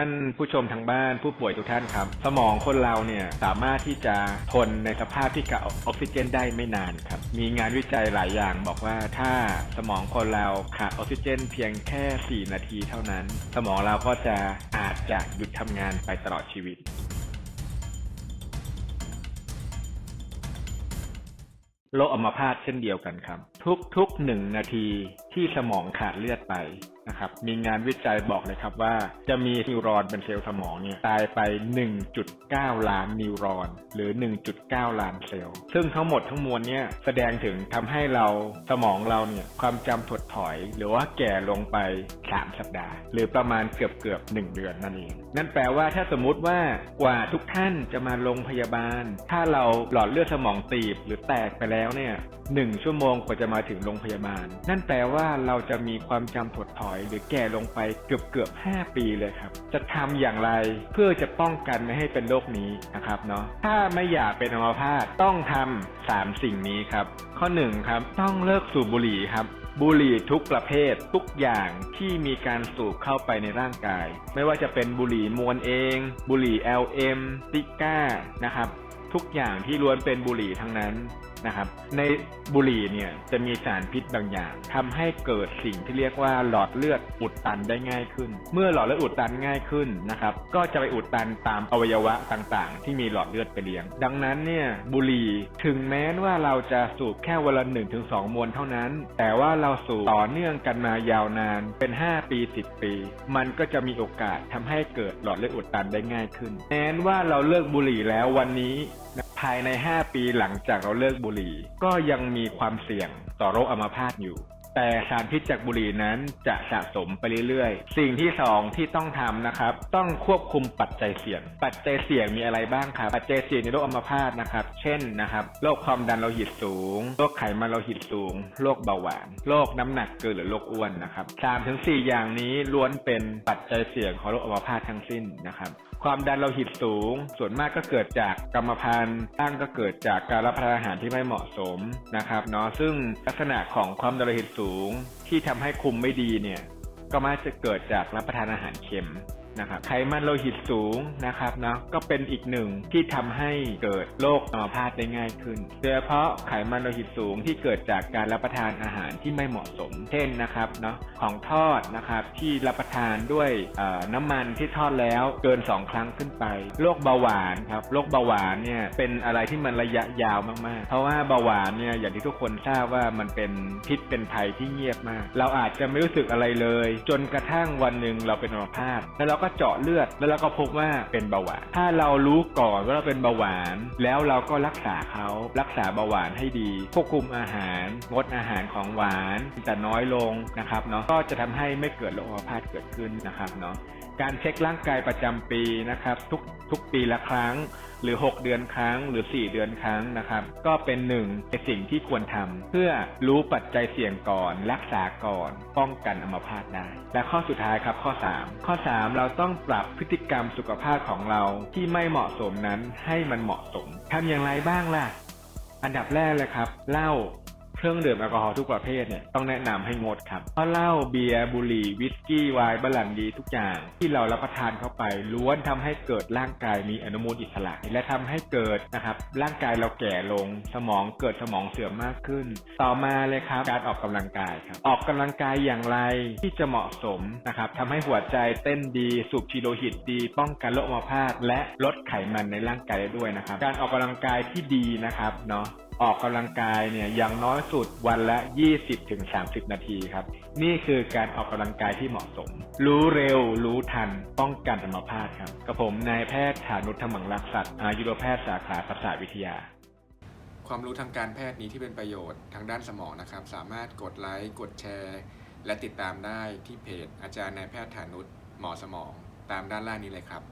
ท่านผู้ชมทางบ้านผู้ป่วยทุกท่านครับ สมองคนเราเนี่ยสามารถที่จะทนในสภาพที่ขาดออกซิเจนได้ไม่นานครับ มีงานวิจัยหลายอย่างบอกว่าถ้าสมองคนเราขาดออกซิเจน เพียงแค่ 4 นาทีเท่านั้น สมองเราก็จะอาจจะหยุดทำงานไปตลอดชีวิตโรคอัมพาตเช่นเดียวกันครับ ทุกๆหนึ่งนาที ที่สมองขาดเลือดไปนะครับ มีงานวิจัยบอกเลยครับว่า จะมีนิวรอนเป็นเซลล์สมองเนี่ยตายไป 1.9 ล้านนิวรอน หรือ 1.9 ล้านเซลล์ ซึ่งทั้งหมดทั้งมวลเนี่ยแสดงถึงทำให้เราสมองเราเนี่ยความจำถดถอย หรือว่าแก่ลงไป 3 สัปดาห์ หรือประมาณเกือบเกือบ1เดือนนั่นเอง นั่นแปลว่าถ้าสมมุติว่ากว่าทุกท่านจะมาโรงพยาบาล ถ้าเราหลอดเลือดสมองตีบหรือแตกไปแล้วเนี่ยหนึ่งชั่วโมงกว่าจะมาถึงโรงพยาบาล นั่นแปลว่าเราจะมีความจำถดถอย หรือแก่ลงไปเกือบเกือบ5ปีเลยครับ จะทำอย่างไรเพื่อจะป้องกันไม่ให้เป็นโรคนี้นะครับเนาะถ้าไม่อยากเป็นอัมพาตต้องทำสามสิ่งนี้ครับ ข้อหนึ่งครับต้องเลิกสูบบุหรี่ครับบุหรี่ทุกประเภททุกอย่างที่มีการสูบเข้าไปในร่างกาย ไม่ว่าจะเป็นบุหรี่มวลเอง บุหรี่ LM ติก้านะครับ ทุกอย่างที่ล้วนเป็นบุหรี่ทั้งนั้นนะครับ ในบุหรี่เนี่ยจะมีสารพิษบางอย่างทำให้เกิดสิ่งที่เรียกว่าหลอดเลือดอุดตันได้ง่ายขึ้น เมื่อหลอดเลือดอุดตันง่ายขึ้นนะครับ ก็จะไปอุดตันตามอวัยวะต่างๆ ที่มีหลอดเลือดไปเลี้ยง ดังนั้นเนี่ยบุหรี่ถึงแม้ว่าเราจะสูบแค่วันละ1-2ถึงสองมวนเท่านั้น แต่ว่าเราสูบต่อเนื่องกันมายาวนานเป็น 5 ปี 10 ปี มันก็จะมีโอกาสทำให้เกิดหลอดเลือดอุดตันได้ง่ายขึ้นแม้ว่าเราเลิกบุหรี่แล้ววันนี้ ภายใน 5 ปีหลังจากเราเลิกบุหรี่ ก็ยังมีความเสี่ยงต่อโรคอัมพาตอยู่ แต่สารพิษจากบุหรี่นั้นจะสะสมไปเรื่อยๆ สิ่งที่สองที่ต้องทำนะครับ ต้องควบคุมปัจจัยเสี่ยง ปัจจัยเสี่ยงมีอะไรบ้างครับ ปัจจัยเสี่ยงในโรคอัมพาตนะครับ เช่นนะครับ โรคความดันโลหิตสูง โรคไขมันโลหิตสูง โรคเบาหวาน โรคน้ำหนักเกินหรือโรคอ้วนนะครับสามถึงสี่อย่างนี้ล้วนเป็นปัจจัยเสี่ยงของโรคอัมพาตทั้งสิ้นนะครับ ความดันโลหิตสูง ส่วนมากก็เกิดจากกรรมพันธุ์ตั้งก็เกิดจากการรับประทานอาหารที่ไม่เหมาะสมนะครับเนาะซึ่งลักษณะของความดันโลหิตสูง ที่ทำให้คุมไม่ดีเนี่ยก็มักจะเกิดจากรับประทานอาหารเค็ม นะครับไขมันโลหิตสูงนะครับเนาะก็เป็นอีกหนึ่งที่ทำให้เกิดโรคอัมพาตได้ง่ายขึ้น โดยเฉพาะไขมันโลหิตสูงที่เกิดจากการรับประทานอาหารที่ไม่เหมาะสม เช่นนะครับเนาะของทอดนะครับที่รับประทานด้วยน้ำมันที่ทอดแล้วเกิน 2 ครั้งขึ้นไปโรคเบาหวานครับโรคเบาหวานเนี่ยเป็นอะไรที่มันระยะยาวมากๆ เพราะว่าเบาหวานเนี่ยอย่างที่ทุกคนทราบว่ามันเป็นพิษเป็นภัยที่เงียบมาก เราอาจจะไม่รู้สึกอะไรเลย จนกระทั่งวันหนึ่งเราเป็นอัมพาตแล้วเราก็เจาะเลือด แล้วเราก็พบว่าเป็นเบาหวาน ถ้าเรารู้ก่อนว่าเราเป็นเบาหวาน แล้วเราก็รักษาเขารักษาเบาหวานให้ดีควบคุมอาหาร งดอาหารของหวานแต่น้อยลงนะครับเนาะก็จะทำให้ไม่เกิดโรคอัมพาตเกิดขึ้นนะครับเนาะ การเช็คร่างกายประจำปีนะครับ ทุกทุกปีละครั้ง หรือ 6 เดือนครั้ง หรือ 4 เดือนครั้งนะครับ ก็เป็นหนึ่งในสิ่งที่ควรทำเพื่อรู้ปัจจัยเสี่ยงก่อน รักษาก่อน ป้องกันอัมพาตได้ และข้อสุดท้ายครับข้อ 3 ข้อ 3 เราต้องปรับพฤติกรรมสุขภาพของเราที่ไม่เหมาะสมนั้นให้มันเหมาะสมทำอย่างไรบ้างล่ะ อันดับแรกเลยครับเหล้า รื่องดื่มแอลกอฮอล์ทุกประเภทเนี่ยต้องแนะนำให้งดครับเพราะเหล้าเบียร์บุหรี่วิสกี้ไวน์บรันดีทุกอย่าง ที่เรารับประทานเข้าไปล้วนทำให้เกิดร่างกายมีอนุมูลอิสระ และทำให้เกิดนะครับร่างกายเราแก่ลง สมองเกิดสมองเสื่อมมากขึ้น ต่อมาเลยครับการออกกำลังกายครับออกกำลังกายอย่างไรที่จะเหมาะสมนะครับทำให้หัวใจเต้นดีสูบฉีโลหิตดี ป้องกันโรคอัมพาตและลดไขมันในร่างกายได้ด้วยนะครับ การออกกำลังกายที่ดีนะครับเนาะ ออกกำลังกายเนี่ยอย่างน้อยสุดวันละ 20-30 นาทีครับ นี่คือการออกกำลังกายที่เหมาะสม รู้เร็ว รู้ทัน ป้องกันอัมพาตครับกับผมนายแพทย์ฐานุธรรมังรักษัตริย์อายุรแพทย์สาขาประสาทวิทยา ความรู้ทางการแพทย์นี้ที่เป็นประโยชน์ทางด้านสมองนะครับ สามารถกดไลค์กดแชร์ และติดตามได้ที่เพจอาจารย์นายแพทย์ฐานุษหมอสมอง ตามด้านล่างนี้เลยครับ